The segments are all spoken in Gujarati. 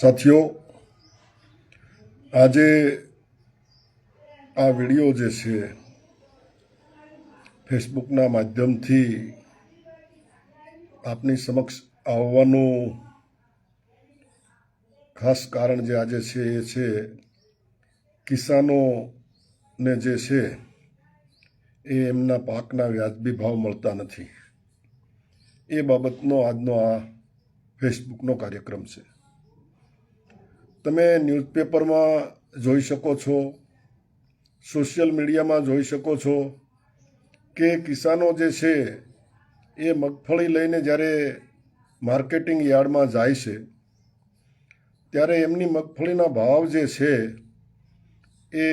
સાથીઓ, આજે આ વીડિયો જે છે, ફેસબુકના માધ્યમથી આપની સમક્ષ આવવાનું ખાસ કારણ જે આજે છે એ છે, કિસાનોને જે છે, એ એમના પાકના વ્યાજબી ભાવ મળતા નથી. એ બાબતનો આજનો આ ફેસબુકનો કાર્યક્રમ છે. તમે ન્યૂઝપેપરમાં જોઈ શકો છો, સોશિયલ મીડિયામાં જોઈ શકો છો કે કિસાનો જે છે એ મગફળી લઈને જ્યારે માર્કેટિંગ યાર્ડમાં જાય છે, ત્યારે એમની મગફળીના ભાવ જે છે એ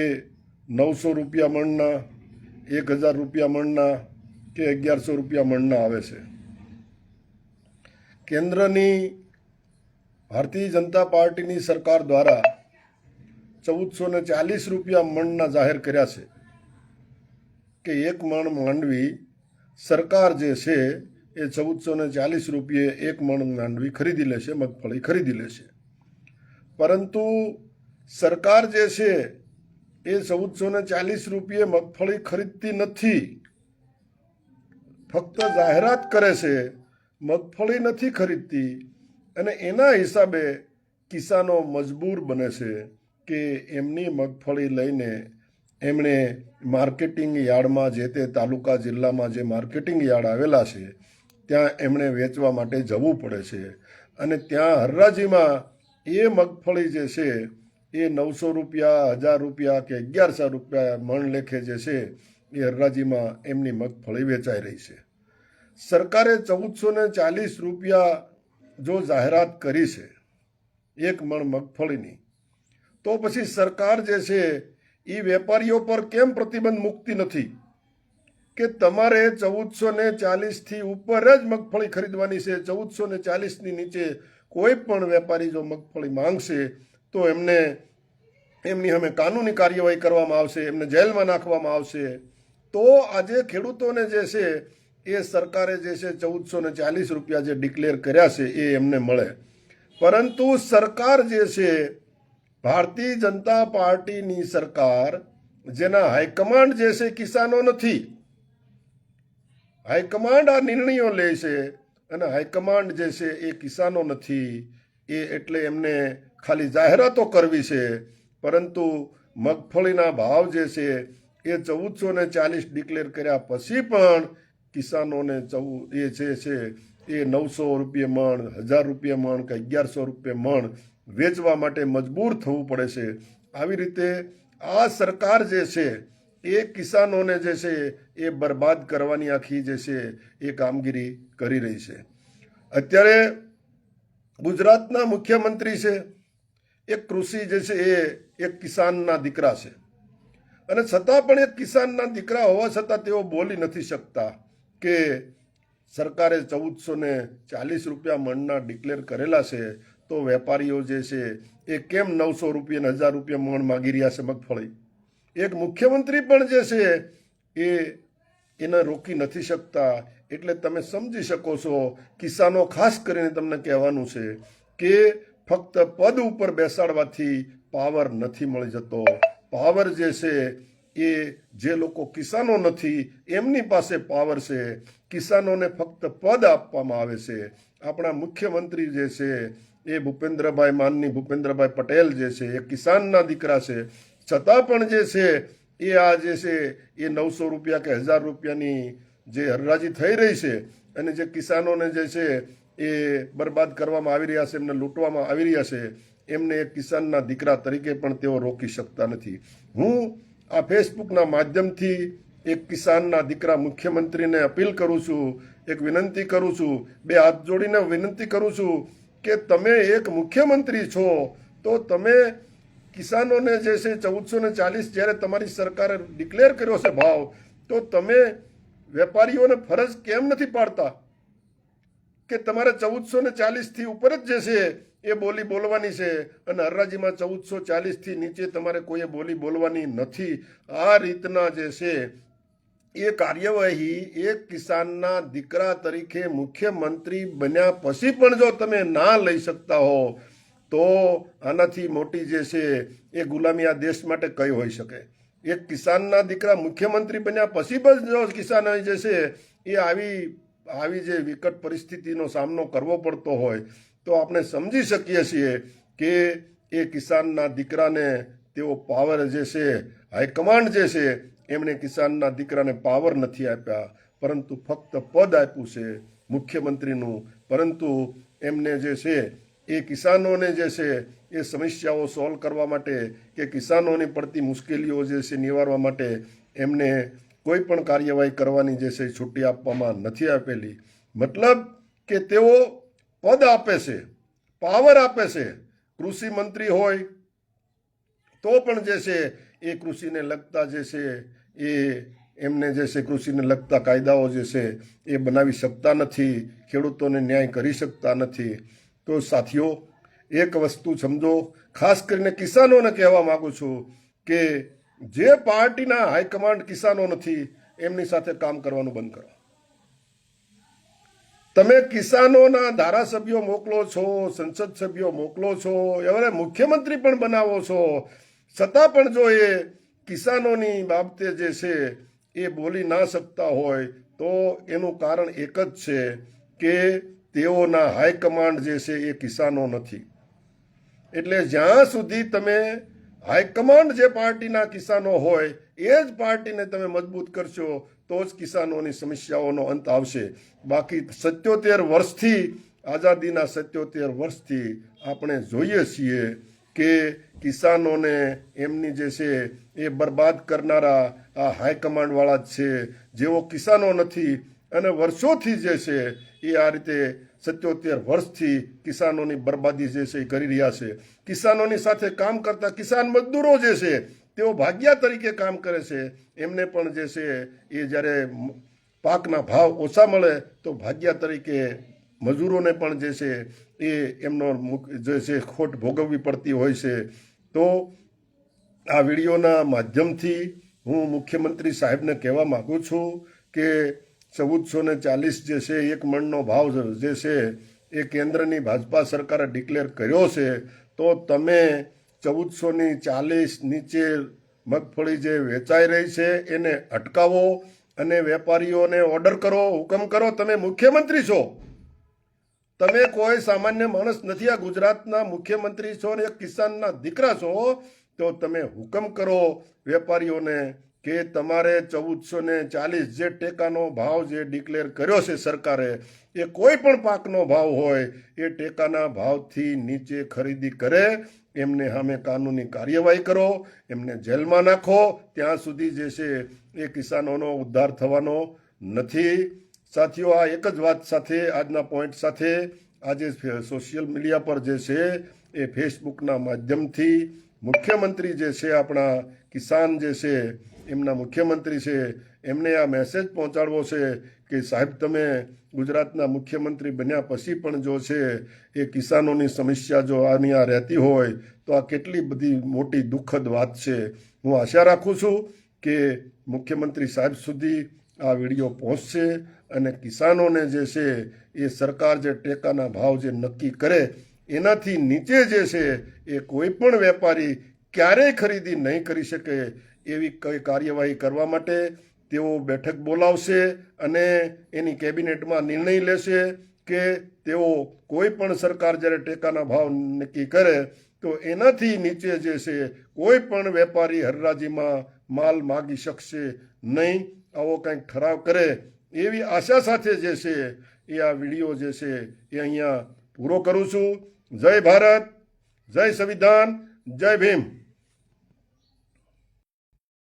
નવસો રૂપિયા મણના, એક હજાર રૂપિયા મણના કે અગિયારસો રૂપિયા મણના આવે છે. કેન્દ્રની ભારતીય જનતા પાર્ટીની સરકાર દ્વારા ચૌદસો ને ચાલીસ રૂપિયા મણના જાહેર કર્યા છે કે એક મણ માંડવી સરકાર જે છે એ ચૌદસો ને ચાલીસ રૂપિયે એક મણ માંડવી ખરીદી લેશે, મગફળી ખરીદી લેશે. પરંતુ સરકાર જે છે એ ચૌદસો ને ચાલીસ રૂપિયે મગફળી ખરીદતી નથી. ફક્ત જાહેરાત કરે છે, મગફળી નથી ખરીદતી અને એના હિસાબે કિસાનો મજબૂર બને છે કે એમની મગફળી લઈને એમણે માર્કેટિંગ યાર્ડમાં જે તે તાલુકા જિલ્લામાં જે માર્કેટિંગ યાર્ડ આવેલા છે, ત્યાં એમણે વેચવા માટે જવું પડે છે. અને ત્યાં હરરાજીમાં એ મગફળી જે છે, એ નવસો રૂપિયા, હજાર રૂપિયા કે અગિયારસો રૂપિયા મણ લેખે જે છે, એ હરરાજીમાં એમની મગફળી વેચાઈ રહી છે. સરકારે ચૌદસો ચાલીસ રૂપિયા જો જાહેરાત કરી છે, એક મણ મગફળીની, તો પછી સરકાર જે છે એ વેપારીઓ પર કેમ પ્રતિબંધ મૂકતી નથી? કે તમારે ચૌદસો ને ચાલીસથી ઉપર જ મગફળી ખરીદવાની છે, ચૌદસો ને ચાલીસની નીચે કોઈ પણ વેપારી જો મગફળી માંગશે, તો એમને, એમની સામે કાનૂની કાર્યવાહી કરવામાં આવશે, એમને જેલમાં નાખવામાં આવશે. તો આજે ખેડૂતોને જે છે એ સરકારે જે છે ચૌદસો ને ચાલીસ રૂપિયા જે ડિક્લેર કર્યા છે એ એમને મળે. પરંતુ સરકાર જે છે, ભારતીય જનતા પાર્ટીની સરકાર, જેના હાઈકમાન્ડ જે છે કિસાનો નથી. હાઈકમાન્ડ આ નિર્ણયો લે છે અને હાઈકમાન્ડ જે છે એ કિસાનો નથી. એ એટલે એમને ખાલી જાહેરાતો કરવી છે. પરંતુ મગફળીના ભાવ જે છે એ ચૌદસો ને ચાલીસ ડિક્લેર કર્યા પછી પણ કિસાનોને ચૌ એ જે છે, એ નવસો રૂપિયે મણ, હજાર રૂપિયા મણ કે અગિયારસો રૂપિયા મણ વેચવા માટે મજબૂર થવું પડે છે. આવી રીતે આ સરકાર જે છે, એ કિસાનોને જે છે, એ બરબાદ કરવાની આખી જે છે, એ કામગીરી કરી રહી છે. અત્યારે ગુજરાતના મુખ્યમંત્રી છે એ કૃષિ જે છે, એ એક કિસાનના દીકરા છે. અને છતાં પણ એક કિસાનના દીકરા હોવા છતાં તેઓ બોલી નથી શકતા. કે સરકારે ચૌદસો ને ચાલીસ રૂપિયા મણના ડિક્લેર કરેલા છે, તો વેપારીઓ જે છે, એ કેમ નવસો રૂપિયા હજાર રૂપિયા મણ માગી રહ્યા છે મગફળી? એક મુખ્યમંત્રી પણ જે છે, એ એને રોકી નથી શકતા. એટલે તમે સમજી શકો છો કિસાનો ખાસ કરીને તમને કહેવાનું છે કે ફક્ત પદ ઉપર બેસાડવાથી પાવર નથી મળી જતો. પાવર જે છે એ જે લોકો કિસાનો નથી, એમની પાસે પાવર છે. કિસાનોને ફક્ત પદ આપવામાં આવે છે. આપણા મુખ્યમંત્રી જે છે, એ ભૂપેન્દ્રભાઈ માનની ભૂપેન્દ્રભાઈ પટેલ જે છે, એ કિસાનના દીકરા છે. છતાં પણ જે છે, એ આ જે છે, એ નવસો રૂપિયા કે હજાર રૂપિયાની જે હરરાજી થઈ રહી છે અને જે કિસાનોને જે છે, એ બરબાદ કરવામાં આવી રહ્યા છે, એમને લૂંટવામાં આવી રહ્યા છે, એમને એ કિસાનના દીકરા તરીકે પણ તેઓ રોકી શકતા નથી. હું આ ફેસબુકના માધ્યમથી એક કિસાનના દીકરા મુખ્યમંત્રીને અપીલ કરું છું, એક વિનંતી કરું છું, બે હાથ જોડીને વિનંતી કરું છું કે તમે એક મુખ્યમંત્રી છો, તો તમે કિસાનોને જે છે ચૌદસો ને ચાલીસ જ્યારે તમારી સરકારે ડિક્લેર કર્યો છે ભાવ, તો તમે વેપારીઓને ફરજ કેમ નથી પાડતા? કે તમારે ચૌદસો ને ચાલીસથી ઉપર જ જે છે એ બોલી બોલવાની છે અને હરરાજીમાં ચૌદસો ચાલીસથી નીચે તમારે કોઈએ બોલી બોલવાની નથી. આ રીતના જે છે, એ કાર્યવાહી એક કિસાનના દીકરા તરીકે મુખ્યમંત્રી બન્યા પછી પણ જો તમે ના લઈ શકતા હો, તો આનાથી મોટી જે છે, એ ગુલામી આ દેશ માટે કઈ હોઈ શકે? એક કિસાનના દીકરા મુખ્યમંત્રી બન્યા પછી પણ જો કિસાન જે છે, એ આવી આવી જે વિકટ પરિસ્થિતિનો સામનો કરવો પડતો હોય તો આપણે સમજી શકીએ છીએ કે એ કિસાનના દીકરાને તેઓ પાવર જે છે હાઈકમાન્ડ જે છે, એમણે કિસાનના દીકરાને પાવર નથી આપ્યા, પરંતુ ફક્ત પદ આપ્યું છે મુખ્યમંત્રીનું. પરંતુ એમને જે છે, એ કિસાનોને જે છે, એ સમસ્યાઓ સોલ્વ કરવા માટે કે કિસાનોની પડતી મુશ્કેલીઓ જે છે નિવારવા માટે એમને કોઈ પણ કાર્યવાહી કરવાની જે છે છૂટી આપવામાં નથી આપેલી. મતલબ કે તેઓ પદ આપે છે, પાવર આપે છે, કૃષિ મંત્રી હોય, તો પણ જે છે એ કૃષિને લગતા જે છે એ એમને જે છે કૃષિને લગતા કાયદાઓ જે છે એ બનાવી શકતા નથી, ખેડૂતોને ન્યાય કરી શકતા નથી. તો સાથીઓ, એક વસ્તુ સમજો, ખાસ કરીને કિસાનોને કહેવા માગું છું કે જે પાર્ટીના હાઈકમાન્ડ કિસાનો નથી, એમની સાથે કામ કરવાનું બંધ કરો. તમે કિસાનોના ધારાસભ્યો મોકલો છો, સંસદ સભ્યો મોકલો છો એવા મુખ્યમંત્રી પણ બનાવો છો. છતાં પણ જો એ કિસાનોની બાબતે જે છે એ બોલી ના શકતા હોય, તો એનું કારણ એક જ છે કે તેઓના હાઈકમાન્ડ જે છે એ કિસાનો નથી. એટલે જ્યાં સુધી તમે હાઈકમાન્ડ જે પાર્ટીના કિસાનો હોય, એ જ પાર્ટીને તમે મજબૂત કરશો તો જ કિસાનોની સમસ્યાઓનો અંત આવશે. બાકી સત્યોતેર વર્ષથી, આઝાદીના સત્યોતેર વર્ષથી આપણે જોઈએ છીએ કે કિસાનોને એમની જે છે એ બરબાદ કરનારા આ હાઈકમાન્ડવાળા જ છે. જેઓ કિસાનો નથી અને વર્ષોથી જે છે એ આ રીતે સત્યોતેર વર્ષથી કિસાનોની બરબાદી જે છે એ કરી રહ્યા છે. કિસાનોની સાથે કામ કરતા કિસાન મજદૂરો જે છે તેઓ ભાગ્યા તરીકે કામ કરે છે. એમને પણ જે છે, એ જ્યારે પાકના ભાવ ઓછા મળે તો ભાગ્યા તરીકે મજૂરોને પણ જે છે, એ એમનો જે છે, ખોટ ભોગવવી પડતી હોય છે. તો આ વિડીયોના માધ્યમથી હું મુખ્યમંત્રી સાહેબને કહેવા માગું છું કે ચૌદસો ને ચાલીસ જે છે, એક મણનો ભાવ જે છે, એ કેન્દ્રની ભાજપા સરકારે ડિક્લેર કર્યો છે. તો તમે ચૌદસોની ચાલીસ નીચે મગફળી જે વેચાઈ રહી છે, એને અટકાવો અને વેપારીઓને ઓર્ડર કરો, હુકમ કરો, તમે મુખ્યમંત્રી છો. તમે કોઈ સામાન્ય માણસ નથી, આ ગુજરાતના મુખ્યમંત્રી છો અને કિસાનના દીકરા છો, તો તમે હુકમ કરો વેપારીઓને કે તમારે ચૌદસો ને ચાલીસ જે ટેકાનો ભાવ જે ડિક્લેર કર્યો છે સરકારે, એ કોઈ પણ પાકનો ભાવ હોય, એ ટેકાના ભાવથી નીચે ખરીદી કરે એમને સામે કાનૂની કાર્યવાહી કરો, એમને જેલમાં નાખો. ત્યાં સુધી જે છે એ કિસાનોનો ઉદ્ધાર થવાનો નથી. સાથીઓ, આ એક જ વાત સાથે, આજના પોઈન્ટ સાથે, આજે સોશિયલ મીડિયા પર જે છે એ ફેસબુકના માધ્યમથી મુખ્યમંત્રી જે છે આપણા કિસાન જે છે, એમના મુખ્યમંત્રી છે એમને આ મેસેજ પહોંચાડવો છે કે સાહેબ, તમે ગુજરાતના મુખ્યમંત્રી બન્યા પછી પણ જો છે એ કિસાનોની સમસ્યા જો આની આ રહેતી હોય, તો આ કેટલી બધી મોટી દુઃખદ વાત છે. હું આશા રાખું છું કે મુખ્યમંત્રી સાહેબ સુધી આ વીડિયો પહોંચશે અને કિસાનોને જે છે એ સરકાર જે ટેકાના ભાવ જે નક્કી કરે, એનાથી નીચે જે છે એ કોઈ પણ વેપારી ક્યારેય ખરીદી નહીં કરી શકે એવી કઈ કાર્યવાહી કરવા માટે તેઓ બેઠક બોલાવશે અને એની કેબિનેટમાં નિર્ણય લેશે કે તેઓ કોઈ પણ સરકાર જ્યારે ટેકાના ભાવ નક્કી કરે, તો એનાથી નીચે જે છે, કોઈ પણ વેપારી હરરાજીમાં માલ માગી શકશે નહીં. આવો કંઈક ઠરાવ કરે એવી આશા સાથે જે છે, એ આ વીડિયો જે છે, એ અહીંયા પૂરો કરું છું. જય ભારત, જય સંવિધાન, જય ભીમ.